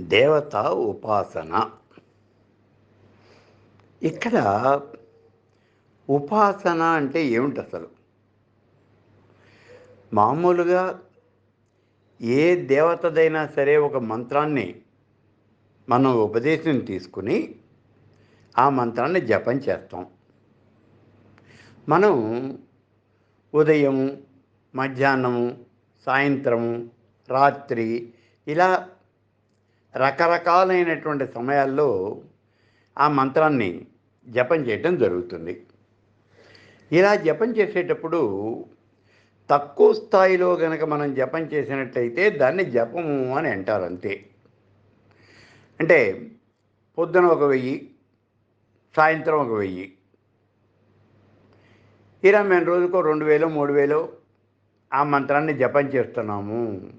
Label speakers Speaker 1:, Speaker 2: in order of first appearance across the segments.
Speaker 1: దేవత ఉపాసన. ఇక్కడ ఉపాసన అంటే ఏమిటి అసలు మామూలుగా ఏ దేవతదైనా సరే ఒక మంత్రాన్ని మనం ఉపదేశం తీసుకుని ఆ మంత్రాన్ని జపం చేస్తాం. మనం ఉదయం మధ్యాహ్నము సాయంత్రము రాత్రి ఇలా రకరకాలైనటువంటి సమయాల్లో ఆ మంత్రాన్ని జపం చేయటం జరుగుతుంది. ఇలా జపం చేసేటప్పుడు తక్కువ స్థాయిలో గనక మనం జపం చేసినట్లయితే దాన్ని జపము అని అంటారు అంతే. అంటే పొద్దున ఒక వెయ్యి సాయంత్రం ఒక వెయ్యి. ఇలా మేము రోజుకో రెండు వేలు మూడు వేలు ఆ మంత్రాన్ని జపం చేస్తున్నాము.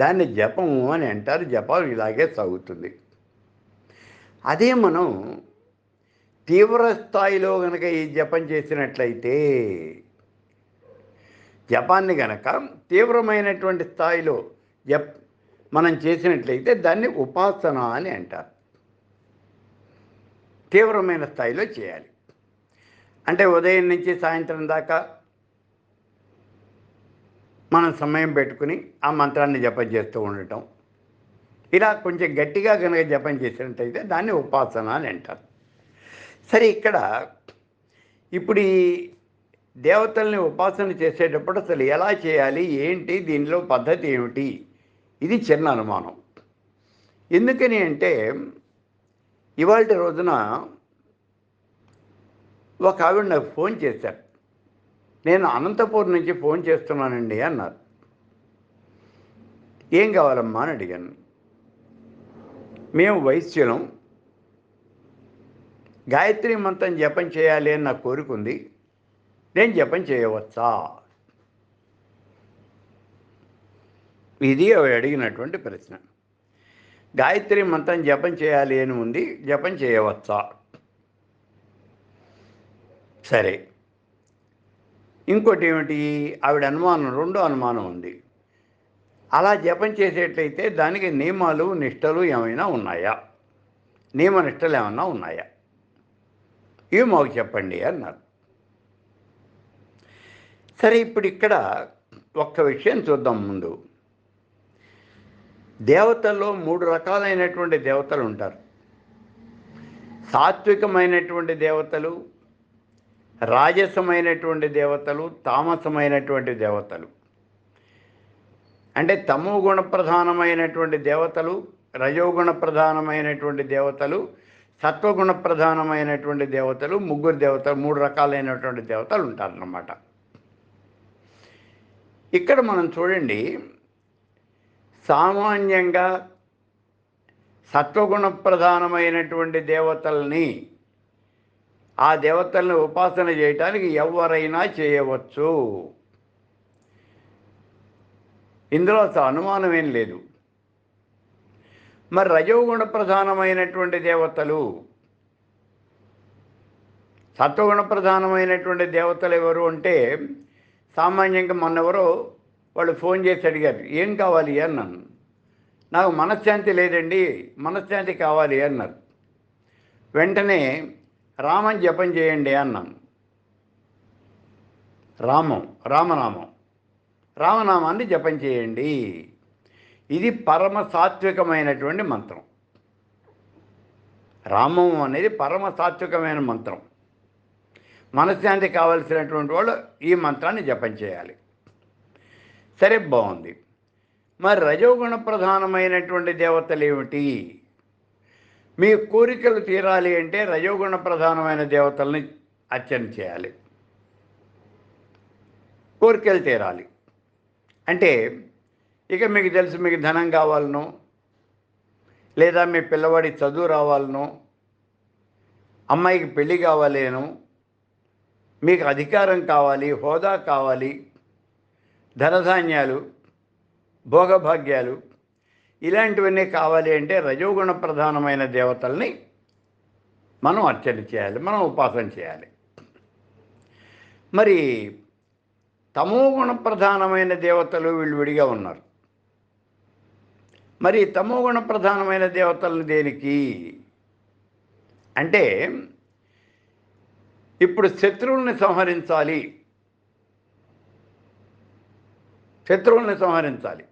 Speaker 1: దాన్ని జపము అని అంటారు. జపం ఇలాగే సాగుతుంది. అదే మనం తీవ్ర స్థాయిలో కనుక ఈ జపం చేసినట్లయితే జపాన్ని గనక తీవ్రమైనటువంటి స్థాయిలో జప్ మనం చేసినట్లయితే దాన్ని ఉపాసన అని అంటారు. తీవ్రమైన స్థాయిలో చేయాలి. అంటే ఉదయం నుంచి సాయంత్రం దాకా మనం సమయం పెట్టుకుని ఆ మంత్రాన్ని జపం చేస్తూ ఉండటం. ఇలా కొంచెం గట్టిగా కనుక జపం చేసినట్టయితే దాన్ని ఉపాసన అని అంటారు. సరే ఇక్కడ ఇప్పుడు ఈ దేవతల్ని ఉపాసన చేసేటప్పుడు అసలు ఎలా చేయాలి? ఏంటి? దీనిలో పద్ధతి ఏమిటి? ఇది చిన్న అనుమానం. ఎందుకని అంటే ఇవాళ రోజున ఒక ఆవిడ నాకు ఫోన్ చేశారు. నేను అనంతపూర్ నుంచి ఫోన్ చేస్తున్నానండి అన్నారు. ఏం కావాలమ్మా అని అడిగాను. మేము వైశ్యులం. గాయత్రి మంత్రం జపం చేయాలి అని నాకు కోరిక ఉంది. నేను జపం చేయవచ్చా? ఇది అవి అడిగినటువంటి ప్రశ్న. గాయత్రి మంత్రం జపం చేయాలి అని ఉంది. జపం చేయవచ్చా? సరే. ఇంకోటి ఏమిటి ఆవిడ అనుమానం రెండో అనుమానం ఉంది. అలా జపం చేసేట్లయితే దానికి నియమాలు నిష్టలు ఏమైనా ఉన్నాయా? నియమ నిష్టలు ఏమైనా ఉన్నాయా? ఇవి మాకు చెప్పండి అన్నారు. సరే ఇప్పుడు ఇక్కడ ఒక్క విషయం చూద్దాం ముందు. దేవతల్లో మూడు రకాలైనటువంటి దేవతలు ఉంటారు. సాత్వికమైనటువంటి దేవతలు రాజసమైనటువంటి దేవతలు తామసమైనటువంటి దేవతలు. అంటే తమో గుణ ప్రధానమైనటువంటి దేవతలు రజోగుణ ప్రధానమైనటువంటి దేవతలు సత్వగుణ ప్రధానమైనటువంటి దేవతలు ముగ్గురు దేవతలు మూడు రకాలైనటువంటి దేవతలు ఉంటారన్నమాట. ఇక్కడ మనం చూడండి సామాన్యంగా సత్వగుణ ప్రధానమైనటువంటి దేవతల్ని ఆ దేవతలను ఉపాసన చేయటానికి ఎవరైనా చేయవచ్చు. ఇందులో అసలు అనుమానం ఏం లేదు. మరి రజోగుణ ప్రధానమైనటువంటి దేవతలు సత్వగుణ ప్రధానమైనటువంటి దేవతలు ఎవరు అంటే సామాన్యంగా మొన్నెవరో వాళ్ళు ఫోన్ చేసి అడిగారు ఏం కావాలి? అన్నాను. నాకు మనశ్శాంతి లేదండి మనశ్శాంతి కావాలి అన్నారు. వెంటనే రామం జపం చేయండి అన్నాను రామం రామనామం. రామనామాన్ని జపం చేయండి. ఇది పరమ సాత్వికమైనటువంటి మంత్రం. రామం అనేది పరమ సాత్వికమైన మంత్రం. మనశ్శాంతి కావలసినటువంటి వాళ్ళు ఈ మంత్రాన్ని జపం చేయాలి. సరే బాగుంది. మరి రజోగుణ ప్రధానమైనటువంటి దేవతలు ఏమిటి? మీ కోరికలు తీరాలి అంటే రజోగుణ ప్రధానమైన దేవతల్ని అర్చన చేయాలి. కోరికలు తీరాలి. అంటే ఇక మీకు తెలుసు మీకు ధనం కావాలనో లేదా మీ పిల్లవాడి చదువు రావాలనో అమ్మాయికి పెళ్ళి కావాలేనో మీకు అధికారం కావాలి హోదా కావాలి ధనధాన్యాలు భోగభాగ్యాలు ఇలాంటివన్నీ కావాలి అంటే రజోగుణ ప్రధానమైన దేవతల్ని మనం అర్చన చేయాలి మనం ఉపాసన చేయాలి. మరి తమోగుణ ప్రధానమైన దేవతలు వీళ్ళు విడిగా ఉన్నారు. మరి తమోగుణ ప్రధానమైన దేవతలను దేనికి? అంటే ఇప్పుడు శత్రువుల్ని సంహరించాలి. శత్రువుల్ని సంహరించాలి.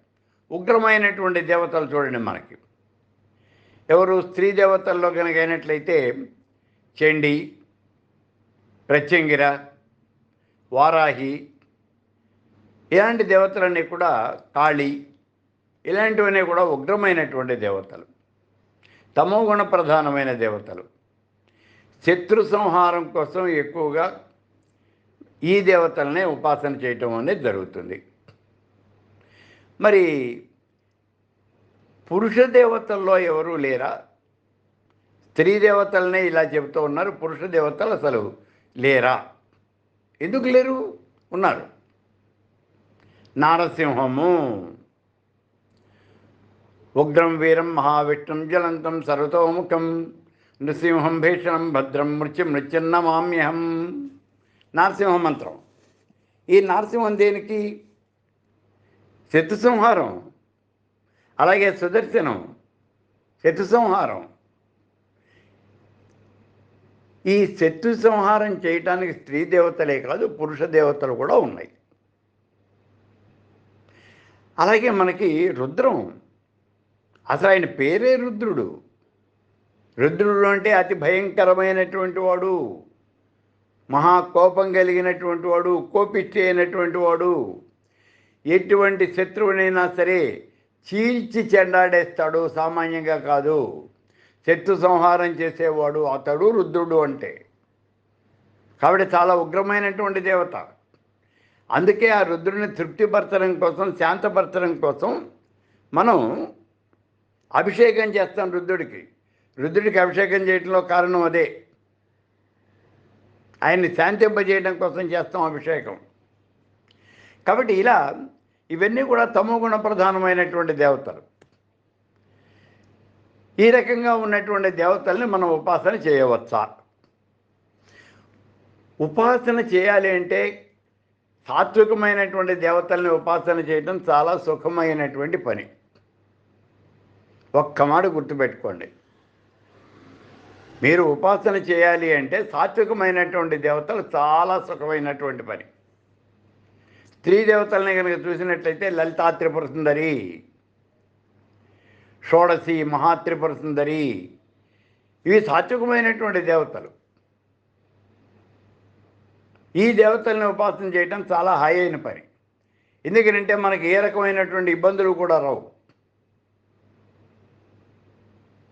Speaker 1: ఉగ్రమైనటువంటి దేవతలు చూడండి మనకి. ఎవరు స్త్రీ దేవతల్లో కనుక అయినట్లయితే చండి ప్రత్యంగిర వారాహి ఇలాంటి దేవతలన్నీ కూడా కాళి ఇలాంటివన్నీ కూడా ఉగ్రమైనటువంటి దేవతలు. తమోగుణ ప్రధానమైన దేవతలు. శత్రు సంహారం కోసం ఎక్కువగా ఈ దేవతలనే ఉపాసన చేయటం అనేది జరుగుతుంది. మరి పురుష దేవతల్లో ఎవరూ లేరా? స్త్రీ దేవతలనే ఇలా చెబుతూ ఉన్నారు పురుష దేవతలు అసలు లేరా? ఎందుకు లేరు? ఉన్నారు. నారసింహము ఉగ్రం వీరం మహావిష్ణుం జలంతం సర్వతోముఖం నృసింహం భీషణం భద్రం మృత్యు మృత్యున్నమామ్యహం నారసింహ మంత్రం. ఈ నారసింహం దేనికి? శత్రు సంహారం అలాగే సుదర్శనం శత్రు సంహారం ఈ శత్రు సంహారం చేయటానికి స్త్రీ దేవతలే కాదు పురుష దేవతలు కూడా ఉన్నాయి. అలాగే మనకి రుద్రం అసలు ఆయన పేరే రుద్రుడు. రుద్రుడు అంటే అతి భయంకరమైనటువంటి వాడు మహాకోపం కలిగినటువంటి వాడు కోపిచ్చేయనటువంటి వాడు. ఎటువంటి శత్రువునైనా సరే చీల్చి చెండాడేస్తాడు సామాన్యంగా కాదు. శత్రు సంహారం చేసేవాడు అతడు రుద్రుడు అంటే. కాబట్టి చాలా ఉగ్రమైనటువంటి దేవత. అందుకే ఆ రుద్రుని తృప్తిపరచడం కోసం శాంతపరచడం కోసం మనం అభిషేకం చేస్తాం రుద్రుడికి. రుద్రుడికి అభిషేకం చేయడంలో కారణం అదే. ఆయన్ని శాంతింపజేయడం కోసం చేస్తాం అభిషేకం. కాబట్టి ఇలా ఇవన్నీ కూడా తమోగుణ ప్రధానమైనటువంటి దేవతలు. ఈ రకంగా ఉన్నటువంటి దేవతల్ని మనం ఉపాసన చేయవచ్చా? ఉపాసన చేయాలి అంటే సాత్వికమైనటువంటి దేవతల్ని ఉపాసన చేయడం చాలా సుఖమైనటువంటి పని. ఒక్క మాట గుర్తుపెట్టుకోండి. మీరు ఉపాసన చేయాలి అంటే సాత్వికమైనటువంటి దేవతలు చాలా సుఖమైనటువంటి పని. స్త్రీ దేవతల్ని కనుక చూసినట్లయితే లలితా త్రిపుర సుందరి షోడశి మహాత్రిపుర సుందరి ఇవి సాత్వికమైనటువంటి దేవతలు. ఈ దేవతల్ని ఉపాసన చేయటం చాలా హాయి అయిన పని. ఎందుకంటే మనకి ఏ రకమైనటువంటి ఇబ్బందులు కూడా రావు.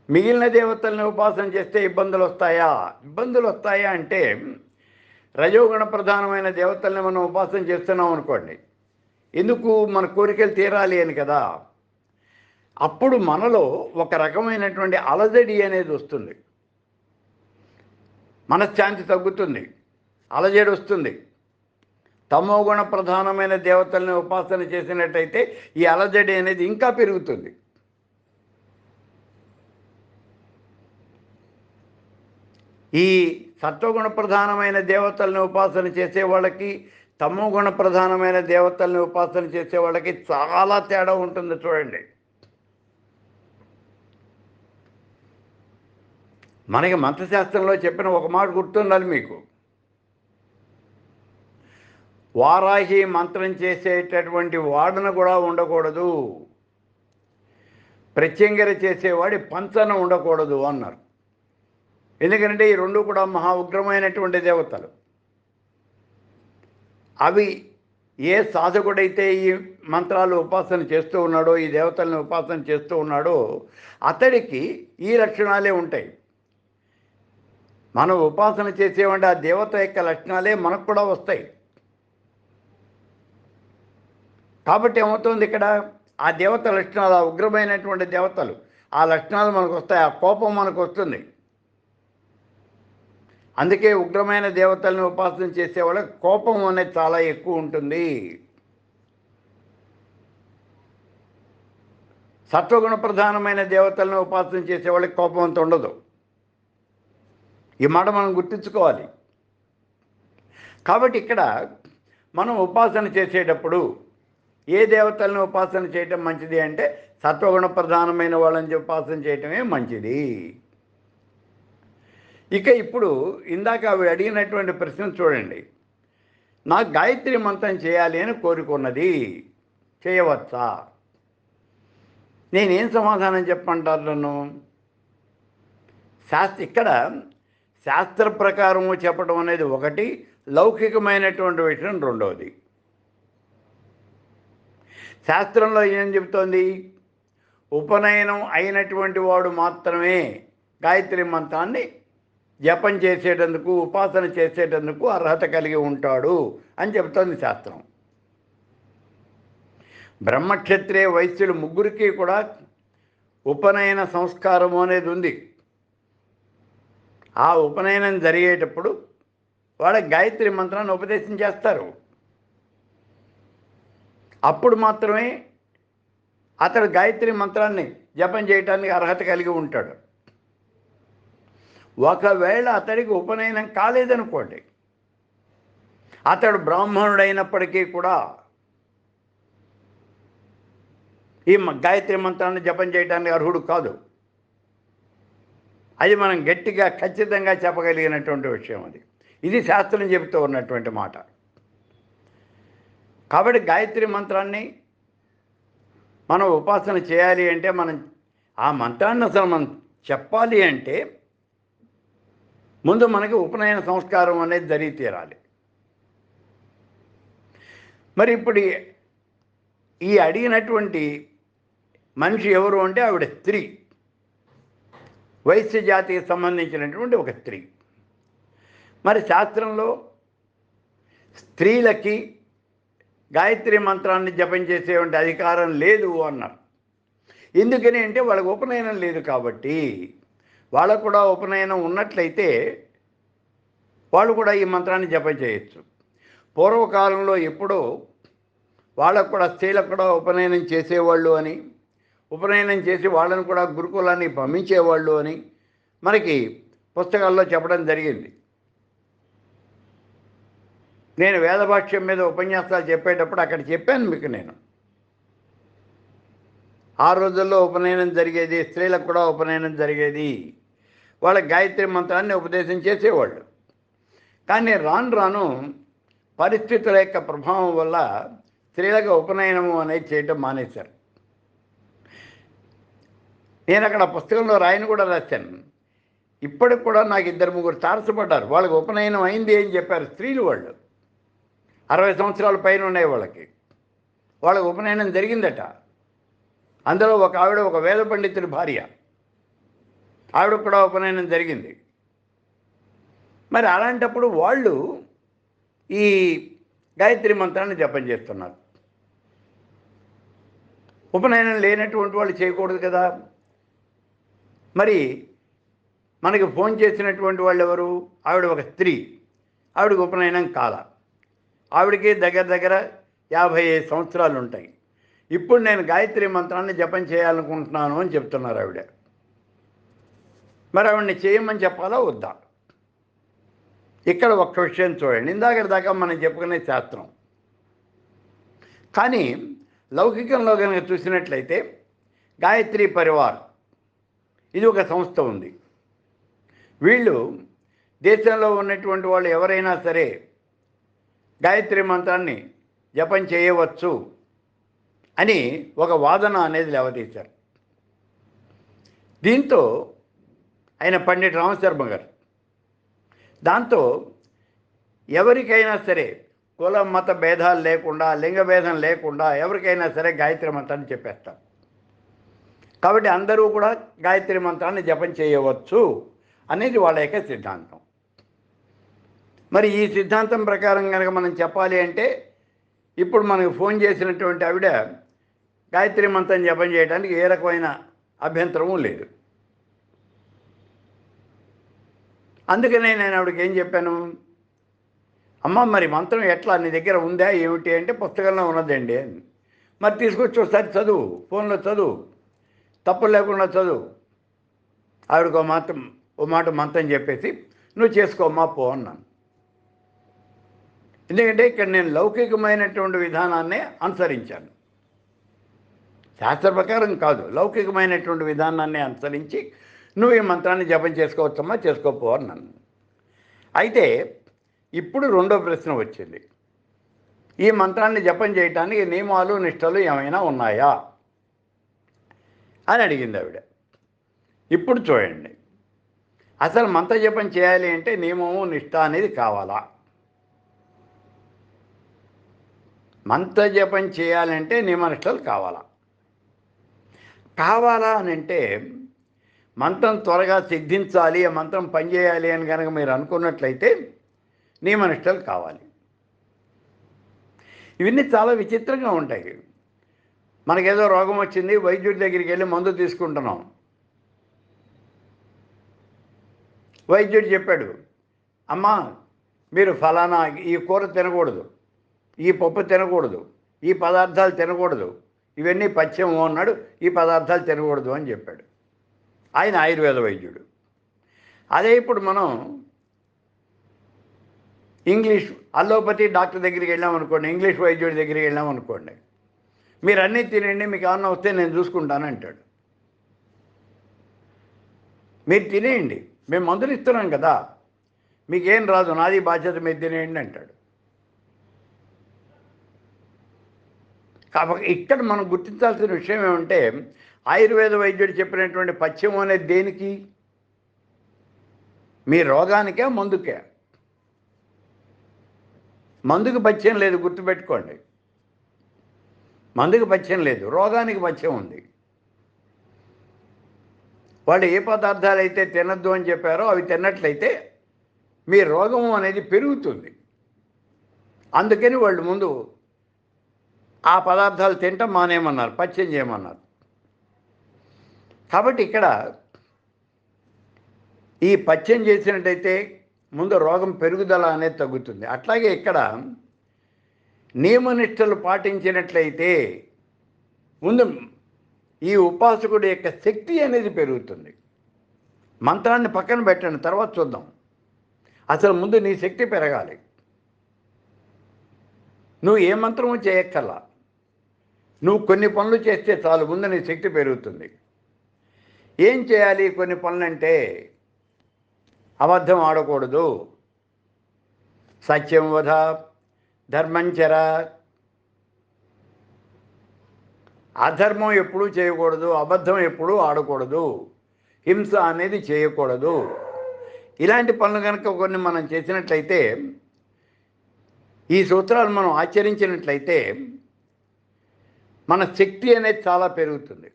Speaker 1: మిగిలిన దేవతల్ని ఉపాసన చేస్తే ఇబ్బందులు వస్తాయా ఇబ్బందులు వస్తాయా అంటే రజోగుణ ప్రధానమైన దేవతల్ని మనం ఉపాసన చేస్తున్నాం అనుకోండి. ఎందుకు మన కోరికలు తీరాలి అని కదా? అప్పుడు మనలో ఒక రకమైనటువంటి అలజడి అనేది వస్తుంది. మనశ్శాంతి తగ్గుతుంది. అలజడి వస్తుంది. తమోగుణ ప్రధానమైన దేవతల్ని ఉపాసన చేసినట్టయితే ఈ అలజడి అనేది ఇంకా పెరుగుతుంది. ఈ సత్వగుణ ప్రధానమైన దేవతల్ని ఉపాసన చేసే వాళ్ళకి తమోగుణ ప్రధానమైన దేవతల్ని ఉపాసన చేసే వాళ్ళకి చాలా తేడా ఉంటుంది చూడండి. మనకి మంత్రశాస్త్రంలో చెప్పిన ఒక మాట గుర్తుండాలి మీకు. వారాహి మంత్రం చేసేటటువంటి వాడన కూడా ఉండకూడదు. ప్రత్యంగర చేసేవాడి పంచన ఉండకూడదు అన్నారు. ఎందుకంటే ఈ రెండు కూడా మహా ఉగ్రమైనటువంటి దేవతలు. అవి ఏ సాధకుడైతే ఈ మంత్రాలు ఉపాసన చేస్తూ ఉన్నాడో ఈ దేవతలను ఉపాసన చేస్తూ ఉన్నాడో అతడికి ఈ లక్షణాలే ఉంటాయి. మనం ఉపాసన చేసేవంటే ఆ దేవత యొక్క లక్షణాలే మనకు కూడా వస్తాయి. కాబట్టి ఏమవుతుంది ఇక్కడ? ఆ దేవత లక్షణాలు ఆ ఉగ్రమైనటువంటి దేవతలు ఆ లక్షణాలు మనకు వస్తాయి ఆ కోపం మనకు వస్తుంది. అందుకే ఉగ్రమైన దేవతలను ఉపాసన చేసే వాళ్ళకి కోపం అనేది చాలా ఎక్కువ ఉంటుంది. సత్వగుణ ప్రధానమైన దేవతలను ఉపాసన చేసే వాళ్ళకి కోపం అంత ఉండదు. ఈ మాట మనం గుర్తుంచుకోవాలి. కాబట్టి ఇక్కడ మనం ఉపాసన చేసేటప్పుడు ఏ దేవతలను ఉపాసన చేయటం మంచిది అంటే సత్వగుణ ప్రధానమైన వాళ్ళని ఉపాసన చేయటమే మంచిది. ఇక ఇప్పుడు ఇందాక ఆవిడ అడిగినటువంటి ప్రశ్న చూడండి. నాకు గాయత్రి మంత్రం చేయాలి అని కోరుకున్నది చేయవచ్చా? నేనేం సమాధానం చెప్పంటారు నన్ను? శాస్త్ర ఇక్కడ శాస్త్ర ప్రకారము చెప్పడం అనేది ఒకటి లౌకికమైనటువంటి విషయం రెండవది. శాస్త్రంలో ఏం చెబుతోంది? ఉపనయనం అయినటువంటి వాడు మాత్రమే గాయత్రి మంత్రాన్ని జపం చేసేటందుకు ఉపాసన చేసేటందుకు అర్హత కలిగి ఉంటాడు అని చెబుతోంది శాస్త్రం. బ్రహ్మక్షత్రియ వైశ్యులు ముగ్గురికి కూడా ఉపనయన సంస్కారము అనేది ఉంది. ఆ ఉపనయనం జరిగేటప్పుడు వాళ్ళ గాయత్రి మంత్రాన్ని ఉపదేశం చేస్తారు. అప్పుడు మాత్రమే అతడు గాయత్రి మంత్రాన్ని జపం చేయడానికి అర్హత కలిగి ఉంటాడు. ఒకవేళ అతడికి ఉపనయనం కాలేదనుకోండి అతడు బ్రాహ్మణుడైనప్పటికీ కూడా ఈ మ- గాయత్రి మంత్రాన్ని జపం చేయడానికి అర్హుడు కాదు. అది మనం గట్టిగా ఖచ్చితంగా చెప్పగలిగినటువంటి విషయం అది. ఇది శాస్త్రం చెబుతూ ఉన్నటువంటి మాట. కాబట్టి గాయత్రి మంత్రాన్ని మనం ఉపాసన చేయాలి అంటే మనం ఆ మంత్రాన్ని అసలు మనం చెప్పాలి అంటే ముందు మనకి ఉపనయన సంస్కారం అనేది జరిగి తీరాలి. మరి ఇప్పుడు ఈ- ఈ అడిగినటువంటి మనిషి ఎవరు అంటే ఆవిడ స్త్రీ. వైశ్య జాతికి సంబంధించినటువంటి ఒక స్త్రీ. మరి శాస్త్రంలో స్త్రీలకి గాయత్రి మంత్రాన్ని జపం చేసేటువంటి అధికారం లేదు అన్నారు. ఎందుకని అంటే వాళ్ళకి ఉపనయనం లేదు కాబట్టి వాళ్ళకు కూడా ఉపనయనం ఉన్నట్లయితే వాళ్ళు కూడా ఈ మంత్రాన్ని జపం చేయొచ్చు. పూర్వకాలంలో ఎప్పుడో వాళ్ళకు కూడా స్త్రీలకు కూడా ఉపనయనం చేసేవాళ్ళు అని ఉపనయనం చేసి వాళ్ళని కూడా గురుకులాన్ని పంపించేవాళ్ళు అని మనకి పుస్తకాల్లో చెప్పడం జరిగింది. నేను వేదభాష్యం మీద ఉపన్యాసాలు చెప్పేటప్పుడు అక్కడ చెప్పాను మీకు నేను. ఆ రోజుల్లో ఉపనయనం జరిగేది స్త్రీలకు కూడా ఉపనయనం జరిగేది. వాళ్ళ గాయత్రి మంత్రాన్ని ఉపదేశం చేసేవాళ్ళు. కానీ రాను రాను పరిస్థితుల యొక్క ప్రభావం వల్ల స్త్రీలకు ఉపనయనము అనేది చేయటం మానేశారు. నేను అక్కడ పుస్తకంలో రాయని కూడా రాశాను. ఇప్పటికి కూడా నాకు ఇద్దరు ముగ్గురు తారసపడ్డారు. వాళ్ళకి ఉపనయనం అయింది అని చెప్పారు స్త్రీలు వాళ్ళు. అరవై సంవత్సరాల పైన ఉన్నాయి వాళ్ళకి. వాళ్ళకి ఉపనయనం జరిగిందట. అందులో ఒక ఆవిడ ఒక వేద పండితుడి భార్య. ఆవిడ కూడా ఉపనయనం జరిగింది. మరి అలాంటప్పుడు వాళ్ళు ఈ గాయత్రి మంత్రాన్ని జపం చేస్తున్నారు. ఉపనయనం లేనటువంటి వాళ్ళు చేయకూడదు కదా. మరి మనకి ఫోన్ చేసినటువంటి వాళ్ళు ఎవరు? ఆవిడ ఒక స్త్రీ. ఆవిడకి ఉపనయనం కాల. ఆవిడకి దగ్గర దగ్గర యాభై ఐదు సంవత్సరాలు ఉంటాయి. ఇప్పుడు నేను గాయత్రి మంత్రాన్ని జపం చేయాలనుకుంటున్నాను అని చెప్తున్నారు ఆవిడ. మరి ఆవిడని చేయమని చెప్పాలా వద్దా? ఇక్కడ ఒక్క విషయం చూడండి. ఇందాక దాకా మనం చెప్పుకునే శాస్త్రం. కానీ లౌకికంలో కనుక చూసినట్లయితే గాయత్రి పరివార్ ఇది ఒక సంస్థ ఉంది. వీళ్ళు దేశంలో ఉన్నటువంటి వాళ్ళు ఎవరైనా సరే గాయత్రి మంత్రాన్ని జపం చేయవచ్చు. అని ఒక వాదన అనేది లేవదీశారు. దీంతో ఆయన పండిట్ రామశర్మ గారు దాంతో ఎవరికైనా సరే కుల మత భేదాలు లేకుండా లింగ భేదం లేకుండా ఎవరికైనా సరే గాయత్రి మంత్రాన్ని చెప్పేస్తాం. కాబట్టి అందరూ కూడా గాయత్రి మంత్రాన్ని జపం చేయవచ్చు అనేది వాళ్ళ యొక్క సిద్ధాంతం. మరి ఈ సిద్ధాంతం ప్రకారం కనుక మనం చెప్పాలి అంటే ఇప్పుడు మనకు ఫోన్ చేసినటువంటి ఆవిడ గాయత్రి మంత్రం జపం చేయడానికి ఏ రకమైన అభ్యంతరము లేదు. అందుకనే నేను ఆవిడకి ఏం చెప్పాను? అమ్మ మరి మంత్రం ఎట్లా? నీ దగ్గర ఉందా? ఏమిటి? అంటే పుస్తకంలో ఉన్నదండి. అని మరి తీసుకొచ్చి ఒకసారి చదువు. ఫోన్లో చదువు. తప్పు లేకుండా చదువు. ఆవిడకు మాత్రం ఓ మాట మంత్రం చెప్పేసి నువ్వు చేసుకోమ్మా పో అన్నాను. ఎందుకంటే ఇక్కడ నేను లౌకికమైనటువంటి విధానాన్నే అనుసరించాను. శాస్త్ర ప్రకారం కాదు. లౌకికమైనటువంటి విధానాన్ని అనుసరించి నువ్వు ఈ మంత్రాన్ని జపం చేసుకోవచ్చమ్మా చేసుకోపో అన్నాను. అయితే ఇప్పుడు రెండో ప్రశ్న వచ్చింది. ఈ మంత్రాన్ని జపం చేయటానికి నియమాలు నిష్టలు ఏమైనా ఉన్నాయా? అని అడిగింది ఆవిడ. ఇప్పుడు చూడండి. అసలు మంత్ర జపం చేయాలి అంటే నియమము నిష్ట అనేది కావాలా? మంత్ర జపం చేయాలంటే నియమనిష్టలు కావాలా? కావాలా అని అంటే మంత్రం త్వరగా సిద్ధించాలి ఆ మంత్రం పనిచేయాలి అని కనుక మీరు అనుకున్నట్లయితే నియమనిష్టలు కావాలి. ఇవన్నీ చాలా విచిత్రంగా ఉంటాయి. మనకేదో రోగం వచ్చింది వైద్యుడి దగ్గరికి వెళ్ళి మందు తీసుకుంటున్నాం. వైద్యుడు చెప్పాడు అమ్మా మీరు ఫలానా ఈ కూర తినకూడదు ఈ పప్పు తినకూడదు ఈ పదార్థాలు తినకూడదు ఇవన్నీ పథ్యము అన్నాడు ఈ పదార్థాలు తినకూడదు అని చెప్పాడు. ఆయన ఆయుర్వేద వైద్యుడు. అదే ఇప్పుడు మనం ఇంగ్లీష్ అల్లోపతి డాక్టర్ దగ్గరికి వెళ్ళాం అనుకోండి ఇంగ్లీష్ వైద్యుడి దగ్గరికి వెళ్ళాం అనుకోండి మీరు అన్నీ తినండి మీకు ఏమన్నా వస్తే నేను చూసుకుంటాను అంటాడు. మీరు తినేయండి మేము మందులు ఇస్తున్నాం కదా మీకేం రాదు నాది బాధ్యత మీరు తినేయండి అంటాడు. కాబట్టి ఇక్కడ మనం గుర్తించాల్సిన విషయం ఏమంటే ఆయుర్వేద వైద్యుడు చెప్పినటువంటి పథ్యం అనేది దేనికి? మీ రోగానికే మందుకే. మందుకు పథ్యం లేదు గుర్తుపెట్టుకోండి. మందుకు పథ్యం లేదు రోగానికి పథ్యం ఉంది. వాళ్ళు ఏ పదార్థాలు అయితే తినద్దు అని చెప్పారో అవి తిన్నట్లయితే మీ రోగం అనేది పెరుగుతుంది. అందుకని వాళ్ళు ముందు ఆ పదార్థాలు తింటాం మానేయమన్నారు పచ్చం చేయమన్నారు. కాబట్టి ఇక్కడ ఈ పచ్చం చేసినట్టయితే ముందు రోగం పెరుగుదల అనేది తగ్గుతుంది. అట్లాగే ఇక్కడ నియమనిష్టలు పాటించినట్లయితే ముందు ఈ ఉపాసకుడి యొక్క శక్తి అనేది పెరుగుతుంది. మంత్రాన్ని పక్కన పెట్టండి తర్వాత చూద్దాం. అసలు ముందు నీ శక్తి పెరగాలి. నువ్వు ఏ మంత్రము చేయక్కర్లా. నువ్వు కొన్ని పనులు చేస్తే చాలు ముందు నీ శక్తి పెరుగుతుంది. ఏం చేయాలి కొన్ని పనులంటే అబద్ధం ఆడకూడదు. సత్యం వధ ధర్మంచర అధర్మం ఎప్పుడూ చేయకూడదు అబద్ధం ఎప్పుడూ ఆడకూడదు. హింస అనేది చేయకూడదు. ఇలాంటి పనులు కనుక కొన్ని మనం చేసినట్లయితే ఈ సూత్రాలు మనం ఆచరించినట్లయితే మన శక్తి అనేది చాలా పెరుగుతుంది.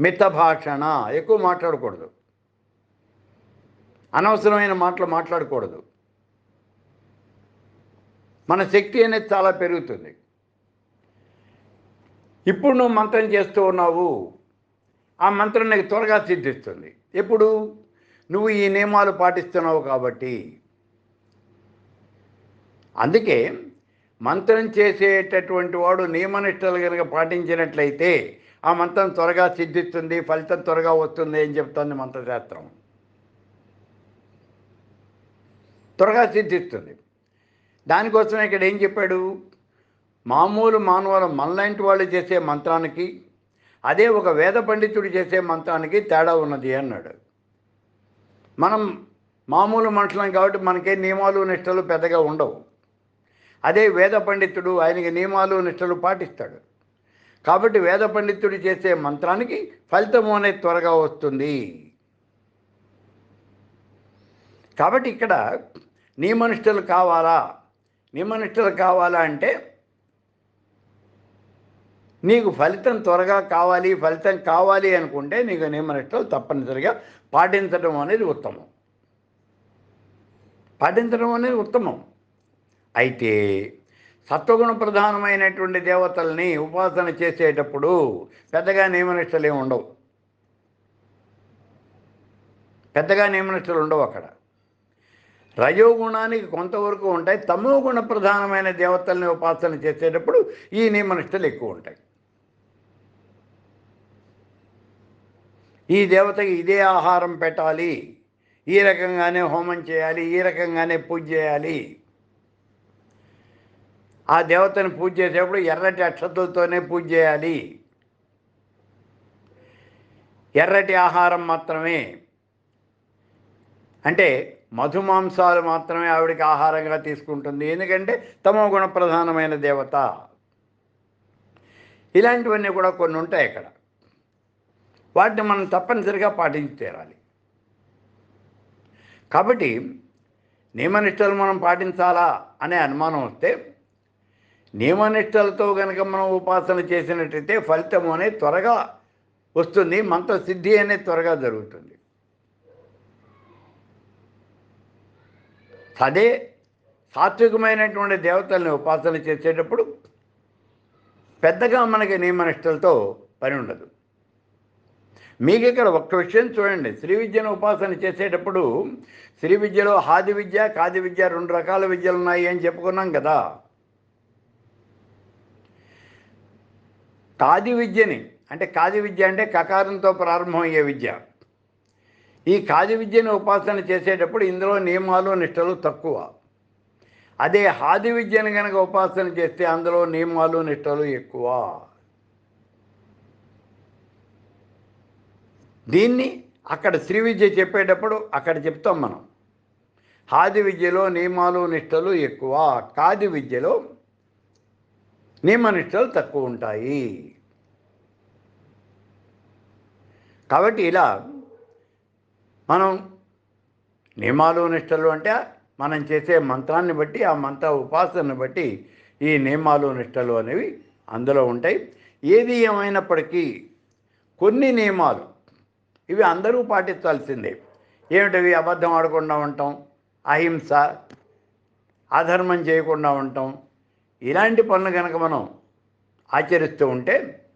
Speaker 1: మిత భాషణ ఎక్కువ మాట్లాడకూడదు. అనవసరమైన మాటలు మాట్లాడకూడదు. మన శక్తి అనేది చాలా పెరుగుతుంది. ఇప్పుడు నువ్వు మంత్రం చేస్తూ ఉన్నావు. ఆ మంత్రం నీకు త్వరగా సిద్ధిస్తుంది. ఎప్పుడు? నువ్వు ఈ నియమాలు పాటిస్తున్నావు కాబట్టి. అందుకే మంత్రం చేసేటటువంటి వాడు నియమనిష్టలు కనుక పాటించినట్లయితే ఆ మంత్రం త్వరగా సిద్ధిస్తుంది ఫలితం త్వరగా వస్తుంది అని చెప్తుంది మంత్రశాస్త్రం. త్వరగా సిద్ధిస్తుంది. దానికోసం ఇక్కడ ఏం చెప్పాడు? మామూలు మానవుల మనలాంటి వాళ్ళు చేసే మంత్రానికి అదే ఒక వేద పండితుడు చేసే మంత్రానికి తేడా ఉన్నది అన్నాడు. మనం మామూలు మనుషులం కాబట్టి మనకే నియమాలు నిష్టలు పెద్దగా ఉండవు. అదే వేద పండితుడు ఆయనకి నియమాలు నిష్టలు పాటిస్తాడు. కాబట్టి వేద పండితుడు చేసే మంత్రానికి ఫలితము అనేది త్వరగా వస్తుంది. కాబట్టి ఇక్కడ నియమనిష్టలు కావాలా? నియమనిష్టలు కావాలా అంటే నీకు ఫలితం త్వరగా కావాలి ఫలితం కావాలి అనుకుంటే నీకు నియమనిష్టలు తప్పనిసరిగా పాటించడం అనేది ఉత్తమం. పాటించడం అనేది ఉత్తమం. అయితే సత్వగుణ ప్రధానమైనటువంటి దేవతల్ని ఉపాసన చేసేటప్పుడు పెద్దగా నియమనిష్టలు ఏమి ఉండవు. పెద్దగా నియమనిష్టలు ఉండవు అక్కడ. రజోగుణానికి కొంతవరకు ఉంటాయి. తమో గుణ ప్రధానమైన దేవతల్ని ఉపాసన చేసేటప్పుడు ఈ నియమనిష్టలు ఎక్కువ ఉంటాయి. ఈ దేవతకి ఇదే ఆహారం పెట్టాలి. ఈ రకంగానే హోమం చేయాలి. ఈ రకంగానే పూజ చేయాలి. ఆ దేవతను పూజ చేసేటప్పుడు ఎర్రటి అక్షతలతోనే పూజ చేయాలి. ఎర్రటి ఆహారం మాత్రమే. అంటే మధుమాంసాలు మాత్రమే ఆవిడకి ఆహారంగా తీసుకుంటుంది. ఎందుకంటే తమో గుణ ప్రధానమైన దేవత. ఇలాంటివన్నీ కూడా కొన్ని ఉంటాయి అక్కడ. వాటిని మనం తప్పనిసరిగా పాటించి తీరాలి. కాబట్టి నియమనిష్టలు మనం పాటించాలా అనే అనుమానం వస్తే నియమనిష్టలతో కనుక మనం ఉపాసన చేసినట్టయితే ఫలితం అనేది త్వరగా వస్తుంది మంత్ర సిద్ధి అనేది త్వరగా జరుగుతుంది. అదే సాత్వికమైనటువంటి దేవతల్ని ఉపాసన చేసేటప్పుడు పెద్దగా మనకి నియమనిష్టలతో పని ఉండదు. మీకు ఇక్కడ ఒక్క విషయం చూడండి. శ్రీ విద్యను ఉపాసన చేసేటప్పుడు శ్రీ విద్యలో హాది విద్య కాది విద్య రెండు రకాల విద్యలు ఉన్నాయి అని చెప్పుకున్నాం కదా. కాది విద్యని అంటే కాది విద్య అంటే కకారంతో ప్రారంభమయ్యే విద్య. ఈ కాది విద్యను ఉపాసన చేసేటప్పుడు ఇందులో నియమాలు నిష్టలు తక్కువ. అదే హాది విద్యను కనుక ఉపాసన చేస్తే అందులో నియమాలు నిష్టలు ఎక్కువ. దీన్ని అక్కడ శ్రీ విద్య చెప్పేటప్పుడు అక్కడ చెప్తాం మనం. హాది విద్యలో నియమాలు నిష్టలు ఎక్కువ. కాది విద్యలో నియమనిష్టలు తక్కువ ఉంటాయి. కాబట్టి ఇలా మనం నియమాలు నిష్టలు అంటే మనం చేసే మంత్రాన్ని బట్టి ఆ మంత్ర ఉపాసనని బట్టి ఈ నియమాలు నిష్టలు అనేవి అందులో ఉంటాయి. ఏది ఏమైనప్పటికీ కొన్ని నియమాలు ఇవి అందరూ పాటించాల్సిందే. ఏమిటవి? అబద్ధం ఆడకుండా ఉండటం అహింస అధర్మం చేయకుండా ఉండటం ఇలాంటి పనులు కనుక మనం ఆచరిస్తూ ఉంటే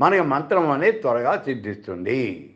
Speaker 1: మనకి మంత్రం అనేది త్వరగా సిద్ధిస్తుంది.